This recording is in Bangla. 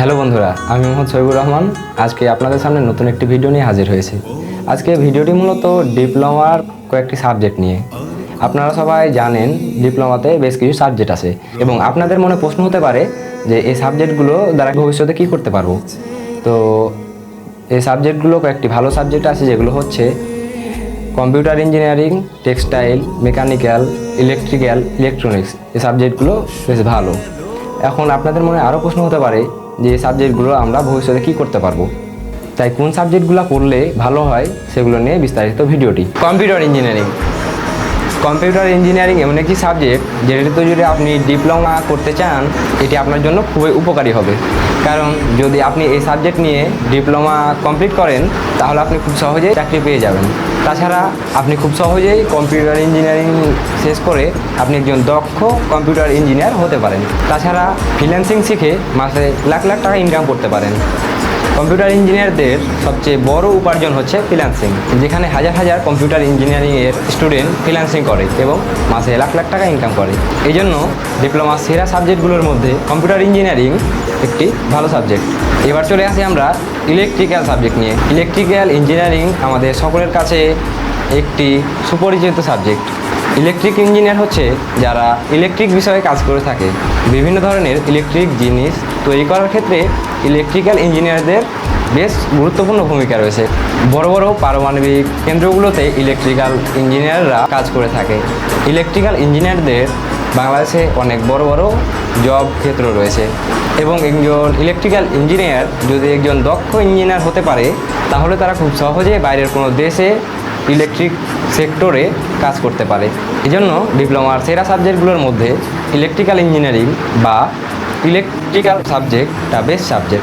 হ্যালো বন্ধুরা, আমি মোহাম্মদ শহীবুর রহমান। আজকে আপনাদের সামনে নতুন একটি ভিডিও নিয়ে হাজির হয়েছি। আজকে ভিডিওটি মূলত ডিপ্লোমার কয়েকটি সাবজেক্ট নিয়ে। আপনারা সবাই জানেন, ডিপ্লোমাতে বেশ কিছু সাবজেক্ট আছে। এবং আপনাদের মনে প্রশ্ন হতে পারে যে, এই সাবজেক্টগুলো দ্বারা ভবিষ্যতে কী করতে পারব? তো, এই সাবজেক্টগুলো কয়েকটি ভালো সাবজেক্ট আছে, যেগুলো হচ্ছে computer engineering, textile, mechanical, electrical, electronics. এই সাবজেক্টগুলো বেশ ভালো। এখন আপনাদের মনে আরও প্রশ্ন হতে পারে যে সাবজেক্টগুলো আমরা ভবিষ্যতে কী করতে পারব। তাই কোন সাবজেক্টগুলো পড়লে ভালো হয় সেগুলো নিয়ে বিস্তারিত ভিডিওটি। Computer engineering. কম্পিউটার ইঞ্জিনিয়ারিং এমন একটি সাবজেক্ট যেটাতে যদি আপনি ডিপ্লোমা করতে চান, এটি আপনার জন্য খুবই উপকারী হবে। কারণ যদি আপনি এই সাবজেক্ট নিয়ে ডিপ্লোমা কমপ্লিট করেন, তাহলে আপনি খুব সহজেই চাকরি পেয়ে যাবেন। তাছাড়া আপনি খুব সহজেই কম্পিউটার ইঞ্জিনিয়ারিং শেষ করে আপনি একজন দক্ষ কম্পিউটার ইঞ্জিনিয়ার হতে পারেন। তাছাড়া ফ্রিল্যান্সিং শিখে মাসে লাখ লাখ টাকা ইনকাম করতে পারেন। কম্পিউটার ইঞ্জিনিয়ারদের সবচেয়ে বড় উপার্জন হচ্ছে ফ্রিল্যান্সিং, যেখানে হাজার হাজার কম্পিউটার ইঞ্জিনিয়ারিংয়ের স্টুডেন্ট ফ্রিল্যান্সিং করে এবং মাসে লাখ লাখ টাকা ইনকাম করে। এই জন্য ডিপ্লোমার সেরা সাবজেক্টগুলোর মধ্যে কম্পিউটার ইঞ্জিনিয়ারিং একটি ভালো সাবজেক্ট এবার চলে আসি আমরা ইলেকট্রিক্যাল সাবজেক্ট নিয়ে। ইলেকট্রিক্যাল ইঞ্জিনিয়ারিং আমাদের সকলের কাছে একটি সুপরিচিত সাবজেক্ট ইলেকট্রিক ইঞ্জিনিয়ার হচ্ছে যারা ইলেকট্রিক বিষয়ে কাজ করে থাকে। বিভিন্ন ধরনের ইলেকট্রিক জিনিস তৈরি করার ক্ষেত্রে ইলেকট্রিক্যাল ইঞ্জিনিয়ারদের বেশ গুরুত্বপূর্ণ ভূমিকা রয়েছে। বড় বড় পারমাণবিক কেন্দ্রগুলোতে ইলেকট্রিক্যাল ইঞ্জিনিয়াররা কাজ করে থাকে। ইলেকট্রিক্যাল ইঞ্জিনিয়ারদের বাংলাদেশে অনেক বড় বড় জব ক্ষেত্র রয়েছে। এবং একজন ইলেকট্রিক্যাল ইঞ্জিনিয়ার যদি একজন দক্ষ ইঞ্জিনিয়ার হতে পারে, তাহলে তারা খুব সহজে বাইরের কোনো দেশে ইলেকট্রিক সেক্টরে কাজ করতে পারে। এই জন্য ডিপ্লোমার সেরা সাবজেক্টগুলোর মধ্যে ইলেকট্রিক্যাল ইঞ্জিনিয়ারিং বা ইলেকট্রিক্যাল সাবজেক্টটা বেস্ট সাবজেক্ট